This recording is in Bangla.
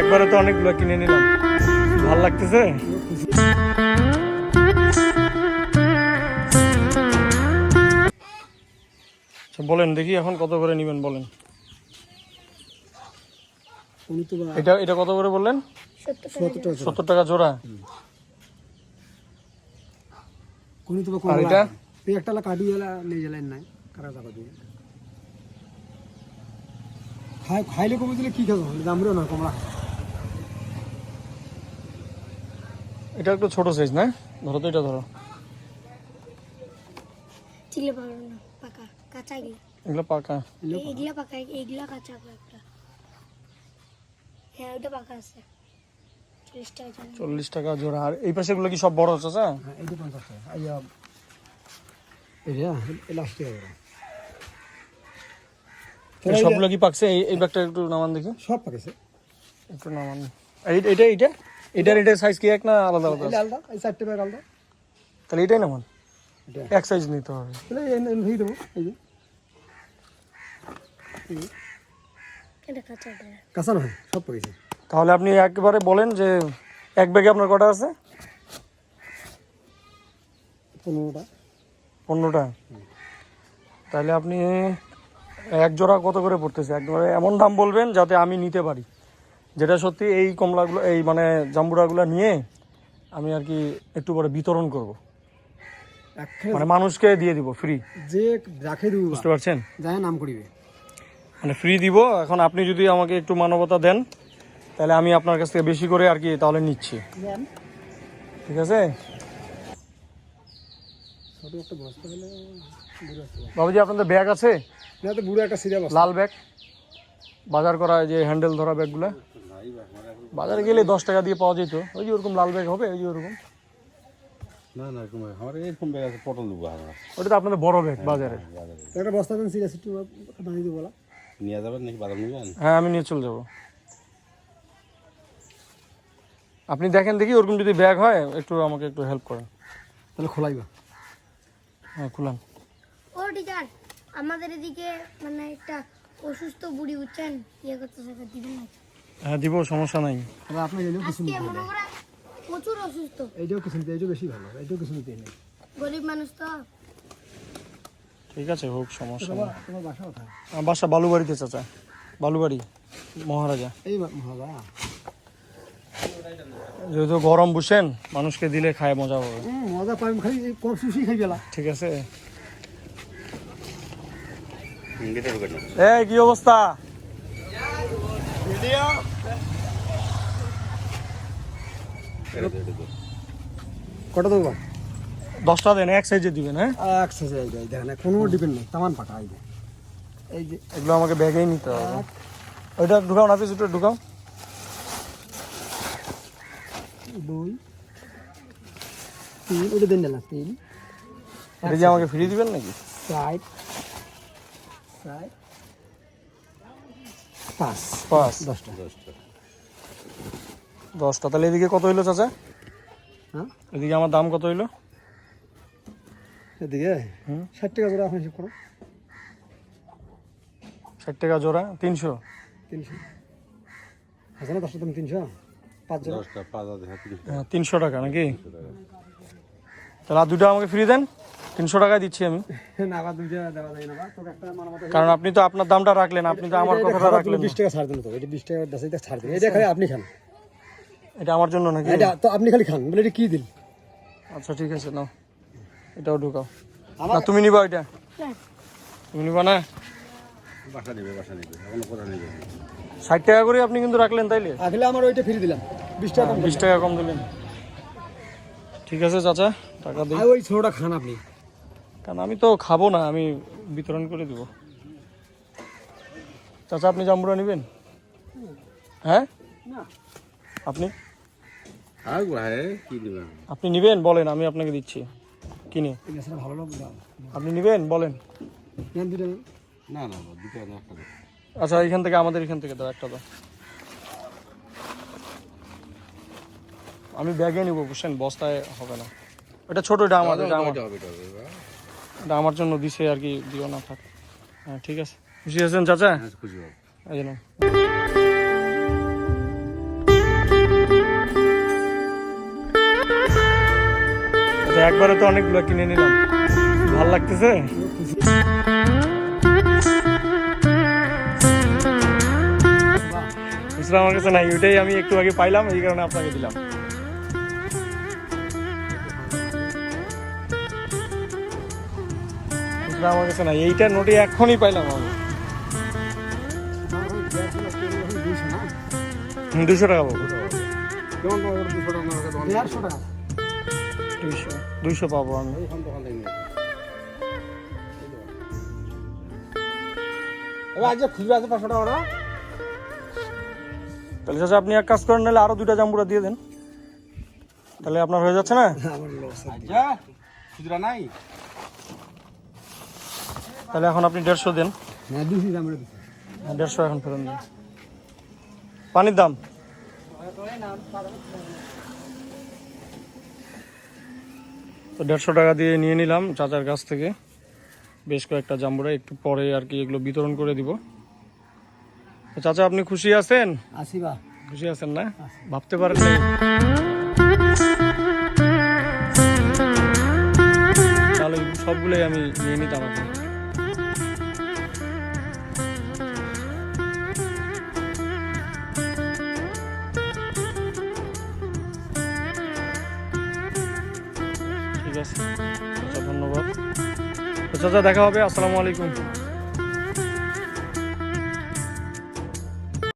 একবারে তো অনেকগুলো কিনে নিলাম। ভালো লাগতেছে? আচ্ছা, বলেন দেখি এখন কত করে নেবেন বলেন। এটা এটা কত করে বললেন? সত্তর টাকা জোড়া। আর এটা? একটা কাটি এলা নিয়ে গেলেন নাই কারা টাকা দিয়ে? খাই খাইলে কমে দিলে কি খাব? দামরেও না কমলা। এটা একটু ছোট সাইজ না? ধরো তো এটা ধরো। চিলে পারব না পাকা কাঁচা এগুলা। এগুলো পাকা। এগুলা পাকা এগুলা কাঁচা একটা। হ্যাঁ ওটা পাকা আছে। চল্লিশ টাকা জোড়া। আর এই পাশে গুলো কি সব বড় হচ্ছে স্যার? হ্যাঁ এইটা আইয়া সবগুলো কি পাকছে? এই ব্যাগটা একটু নামান দেখি। সব পাকেছে। একটু নামান। এই এটা এইটা? এটার এটার সাইজ কি এক না আলাদা আলাদা এই আলাদা এই চারটে ব্যাগ আলাদা। তাহলে এটাই নামান এটা। এক সাইজ নিতে হবে। তাহলে এই দেবো এই যে। এটা কাঁচা নয় সব পাকেছে তাহলে আপনি একবারে বলেন যে এক ব্যাগে আপনার কটা আছে? পনেরোটা। পনেরোটা? তাহলে আপনি এক জোড়া কত করে পড়তেছে? একবারে এমন দাম বলবেন যাতে আমি নিতে পারি। যেটা সত্যি এই কমলাগুলো এই মানে জাম্বুরাগুলো নিয়ে আমি আর কি একটু পরে বিতরণ করব। মানে মানুষকে দিয়ে দিব ফ্রি যে রাখে দিব। বুঝতে পারছেন? যায় নাম করিবে। মানে ফ্রি দিব এখন আপনি যদি আমাকে একটু মানবতা দেন তাহলে আমি আপনার কাছ থেকে বেশি করে আর কি তাহলে নিচ্ছি। ঠিক আছে? বাবুজি আপনাদের ব্যাগ আছে? বুড়ো একটা সিরিয়া লাল ব্যাগ বাজার করা যে হ্যান্ডেল ধরা ব্যাগগুলো। বাজারে গেলে দশ টাকা দিয়ে পাওয়া যেত। ওই যে ওরকম লাল ব্যাগ হবে ওই যে ওরকম। না না এরকম আমার এরকম ব্যাগ আছে পটল দেবো আমরা ওটা তো আপনাদের বড় ব্যাগ বাজারে। একটা বস্তা দেন সিরিয়াস একটু বানিয়ে দিব বলা। নিয়ে যাবেন নাকি বাদাম নেবেন? হ্যাঁ আমি নিয়ে চলে যাব। আপনি দেখেন দেখি ওরকম যদি ব্যাগ হয় একটু আমাকে একটু হেল্প করেন। তাহলে খোলাইবা হ্যাঁ খুলান ও টিচার আমাদের এদিকে মানে একটা অসুস্থ বুড়ি উঠছেন ইয়ে করতে সেটা দিবেন না। হ্যাঁ দিব সমস্যা নাই। তাহলে আপনি এলেও কিছু আজকে মনে প্রচুর অসুস্থ। এইটাও কিছু নিতে এইটাও বেশি ভালো এইটাও কিছু নিতে নেই। গরিব মানুষ তো। ঠিক আছে হোক সমস্যা নেই। তোমার বাসা কোথায়? আমার বাসা বালুবাড়িতে চাচা। বালুবাড়ি মহারাজা। এই মহাবা যেহেতু গরম বুঝছেন মানুষকে দিলে খায় মজা হবে। মজা পাই খালি কম সুশি খাই গেলা ঠিক আছে। এই কি অবস্থা? কটা দেবো? দশটা দেন এক সাইজে দিবেন হ্যাঁ? এক সাইজে দেখেন কোনো ডিপেন্ড নেই তামান পাটা এই যে। এই যে এগুলো আমাকে ব্যাগেই নিতে হবে। ওইটা ঢুকাও না পিছুটা ঢুকাও। দুই তিন ওটা দেন না তিন। এটা যে আমাকে ফ্রি দিবেন নাকি? চার চার পাঁচ। পাঁচ। দশটা। দশটা। দশটা। তাহলে এদিকে কত হইল চাচা? হ্যাঁ? এদিকে আমার দাম কত হইল? এদিকে? হুম। ষাট টাকা করে আপনি হিসাব করো। ষাট টাকা জোড়া তিনশো? তিনশো। আছে না দশটা তুমি তিনশো? পাঁচ জোড়া? দশটা পাঁচ হাজার তিনশো। হ্যাঁ, তিনশো টাকা নাকি? তাহলে আর দুটো আমাকে ফ্রি দেন? তিনশো টাকায় দিচ্ছি আমি। কারণ আপনি তো আপনার দামটা রাখলেন আপনি তো আমার কথাটা রাখলেন বিশ টাকা ছাড় দেন তো এটা বিশ টাকা দশ টাকা ছাড় দেন। এটা খালি আপনি খান। এটা আমার জন্য নাকি? এটা তো আপনি খালি খান বলে এটা কি দিল? আচ্ছা ঠিক আছে নাও। এটাও ঢুকাও। না তুমি নিবা এটা তুমি নিবা না? বাসা নেবে বাসা নেবে এখনও কোথাও নেবে ষাট টাকা করে আপনি কিন্তু রাখলেন তাইলে? আগলে আমার ওইটা ফ্রি দিলাম বিশ টাকা কম বিশ টাকা কম দিলেন। ঠিক আছে চাচা টাকা দিই। ওই ছোটটা খান আপনি। কারণ আমি তো খাব না আমি বিতরণ করে দেবো। চাচা আপনি জাম্বুরা নেবেন? হ্যাঁ? আপনি? আপনি নেবেন বলেন আমি আপনাকে দিচ্ছি। কিনে আপনি নেবেন বলেন। না? না। আচ্ছা এখান থেকে আমাদের এখান থেকে দাও একটা দাও। আমি ব্যাগে নিব বুঝছেন? বস্তায় হবে না। এটা ছোট এটা আমাদের এটা আমার। এটা আমার জন্য দিছে আর কি দিও না থাক। হ্যাঁ ঠিক আছে। খুশি আছেন চাচা? হ্যাঁ, খুশি এই আচ্ছা, একবারে তো অনেকগুলো কিনে নিলাম। ভালো লাগতেছে? আমার কাছে নাই ইউটাই আমি একটু আগে পাইলাম এই কারণে আপনাকে দিলাম। খুচরা আমার কাছে নাই। এইটা নোটে এখনই পাইলাম আমি। না দুশো টাকা পাবো। দুশো দুইশো পাবো আমি। তাহলে চাচা আপনি এক কাজ করেন নাহলে আরও দুইটা জাম্বুরা দিয়ে দেন। তাহলে আপনার হয়ে যাচ্ছে না? আমার লস আচ্ছা নাই? তাহলে এখন আপনি দেড়শো দেন। দাম দিচ্ছি। দেড়শো এখন ফেরত দিন। পানির দাম? তো দেড়শো টাকা দিয়ে নিয়ে নিলাম চাচার কাছ থেকে। বেশ কয়েকটা জাম্বুরা একটু পরে আর কি এগুলো বিতরণ করে দিব। চাচা আপনি খুশি আছেন? খুশি আছেন না? ভাবতে পারেন তাহলে সবগুলোই আমি নিয়ে নিতাম এখন ঠিক আছে? আচ্ছা ধন্যবাদ। আচ্ছা দেখা হবে। আসসালামু আলাইকুম।